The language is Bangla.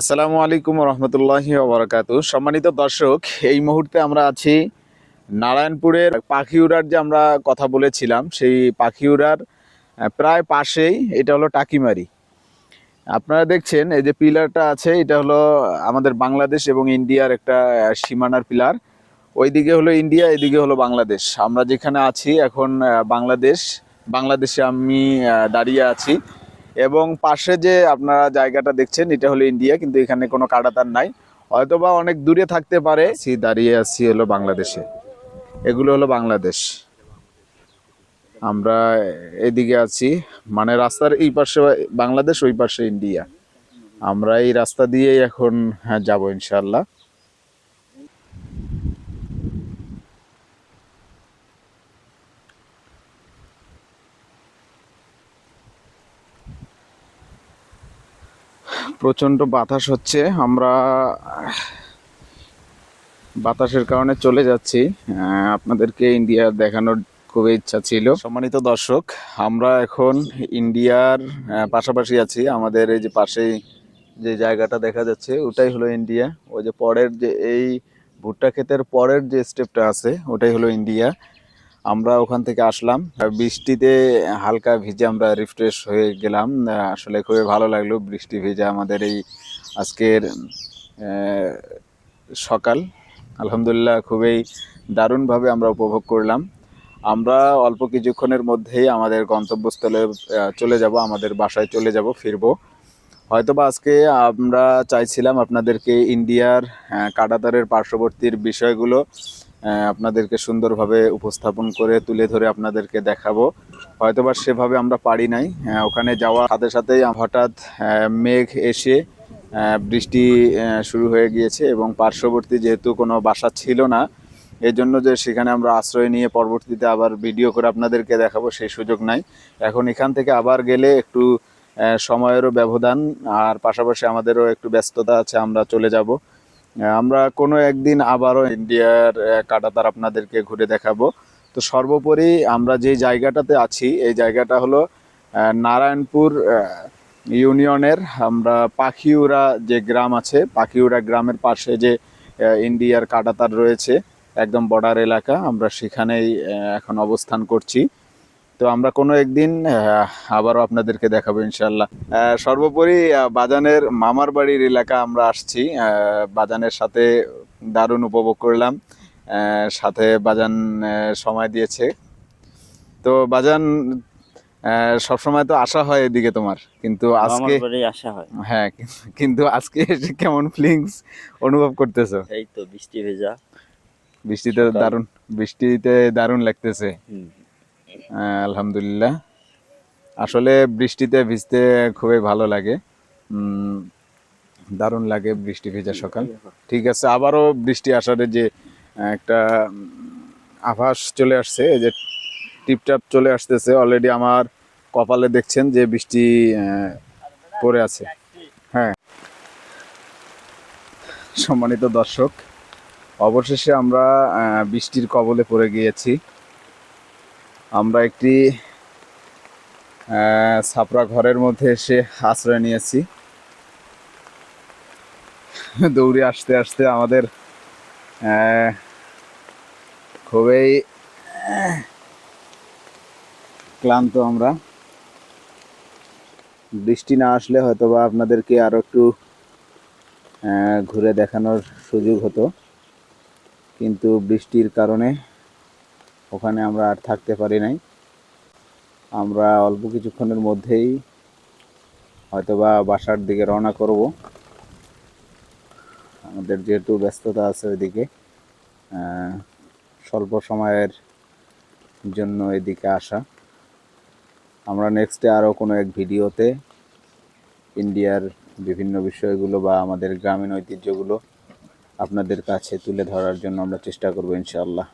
আসসালামু আলাইকুম রহমতুল্লাহি ওবরাকাত সম্মানিত দর্শক, এই মুহূর্তে আমরা আছি নারায়ণপুরের পাখিউড়ার যে আমরা কথা বলেছিলাম, সেই পাখিউড়ার প্রায় পাশেই এটা হলো টাকিমারি। আপনারা দেখছেন, এই যে পিলারটা আছে, এটা হলো আমাদের বাংলাদেশ এবং ইন্ডিয়ার একটা সীমানার পিলার। ওইদিকে হলো ইন্ডিয়া, এদিকে হলো বাংলাদেশ। আমরা যেখানে আছি এখন বাংলাদেশ, বাংলাদেশে আমি দাঁড়িয়ে আছি। এবং পাশে যে আপনারা জায়গাটা দেখছেন, এটা হলো ইন্ডিয়া, কিন্তু এখানে কোনো কাটাতার নাই। হয়তোবা অনেক দূরে থাকতে পারে। আছি, দাঁড়িয়ে আছি হলো বাংলাদেশে। এগুলো হলো বাংলাদেশ। আমরা এদিকে আছি। মানে রাস্তার এই পাশে বাংলাদেশ, ওই পাশে ইন্ডিয়া। আমরা এই রাস্তা দিয়েই এখন হ্যাঁ যাব ইনশাল্লাহ প্রচণ্ড বাতাস হচ্ছে। আমরা, বাতাসের কারণে চলে যাচ্ছি। আপনাদেরকে ইন্ডিয়া দেখানোর খুবই ইচ্ছা ছিল। সম্মানিত দর্শক, আমরা এখন ইন্ডিয়ার পাশাপাশি আছি। আমাদের এই যে পাশেই যে জায়গাটা দেখা যাচ্ছে, ওটাই হলো ইন্ডিয়া। ওই যে পরের যে, এই ভুট্টা ক্ষেতের পরের যে স্টেপটা আছে, ওটাই হলো ইন্ডিয়া। আমরা ওখান থেকে আসলাম। বৃষ্টিতে হালকা ভিজে আমরা রিফ্রেশ হয়ে গেলাম। আসলে খুবই ভালো লাগল বৃষ্টি ভিজে আমাদের এই আজকের সকাল। আলহামদুলিল্লাহ খুবই দারুণভাবে আমরা উপভোগ করলাম। আমরা অল্প কিছুক্ষণের মধ্যেই আমাদের গন্তব্যস্থলে চলে যাব, আমাদের বাসায় চলে যাব, ফিরবো। হয়তোবা আজকে আমরা চাইছিলাম আপনাদেরকে ইন্ডিয়ার কাঁটাতারের পার্শ্ববর্তীর বিষয়গুলো আপনাদেরকে সুন্দরভাবে উপস্থাপন করে তুলে ধরে আপনাদেরকে দেখাবো। হয়তোবা সেভাবে আমরা পারি নাই। ওখানে যাওয়ার সাথে সাথেই হঠাৎ মেঘ এসে বৃষ্টি শুরু হয়ে গিয়েছে এবং পার্শ্ববর্তী যেহেতু কোনো বাসা ছিল না এই জন্য যে সেখানে আমরা আশ্রয় নিয়ে পরবর্তীতে আবার ভিডিও করে আপনাদেরকে দেখাবো, সেই সুযোগ নাই। এখন এখান থেকে আবার গেলে একটু সময়েরও ব্যবধান, আর পাশাপাশি আমাদেরও একটু ব্যস্ততা আছে, আমরা চলে যাব। আমরা কোনো একদিন আবারও ইন্ডিয়ার কাঁটাতার আপনাদেরকে ঘুরে দেখাবো। তো সর্বোপরি আমরা যে জায়গাটাতে আছি, এই জায়গাটা হলো নারায়ণপুর ইউনিয়নের আমরা পাখিউড়া যে গ্রাম আছে, পাখিউড়া গ্রামের পাশে যে ইন্ডিয়ার কাটাতার রয়েছে, একদম বর্ডার এলাকা, আমরা সেখানেই এখন অবস্থান করছি। তো আমরা কোনো একদিন আবারও আপনাদেরকে দেখাবো ইনশাল্লাহ সর্বোপরি বাজানের মামার বাড়ির এলাকা আমরা আসছি। বাজানের সাথে দারুণ উপভোগ করলাম। সাথে বাজান সময় দিয়েছে। তো বাজান সবসময় তো আসা হয় এদিকে তোমার। কিন্তু আজকে আসা হয়। হ্যাঁ কিন্তু- আজকে কেমন ফিলিংস অনুভব করতেছো? এই তো বৃষ্টি ভেজা। বৃষ্টিতে। দারুণ বৃষ্টিতে দারুণ লাগতেছে। আলহামদুলিল্লাহ। আসলে বৃষ্টিতে ভিজতে খুবই ভালো লাগে। দারুণ লাগে বৃষ্টি ভেজা সকাল। ঠিক আছে, আবারও বৃষ্টি আসার যে একটা আভাস চলে আসছে যে টিপটাপ চলে আসতেছে। অলরেডি আমার কপালে দেখছেন যে বৃষ্টি পড়ে আছে। হ্যাঁ। সম্মানিত দর্শক, অবশেষে আমরা বৃষ্টির কবলে পড়ে গিয়েছি। আমরা একটি ছাপড়া ঘরের মধ্যে এসে আশ্রয় নিয়েছি। দৌড়ে আসতে আসতে আমাদের খুবই, ক্লান্ত আমরা। বৃষ্টি না আসলে হয়তোবা আপনাদেরকে আরও একটু ঘুরে দেখানোর সুযোগ হতো। কিন্তু বৃষ্টির কারণে ওখানে আমরা আর থাকতে পারি নাই। আমরা অল্প কিছুক্ষণের মধ্যেই হয়তোবা বাসার দিকে রওনা করব। আমাদের যেহেতু ব্যস্ততা আছে ওইদিকে স্বল্প সময়ের জন্য এদিকে আসা। আমরা নেক্সটে আরও কোনো এক ভিডিওতে ইন্ডিয়ার বিভিন্ন বিষয়গুলো বা আমাদের গ্রামীণ ঐতিহ্যগুলো আপনাদের কাছে তুলে ধরার জন্য আমরা চেষ্টা করব ইনশাআল্লাহ।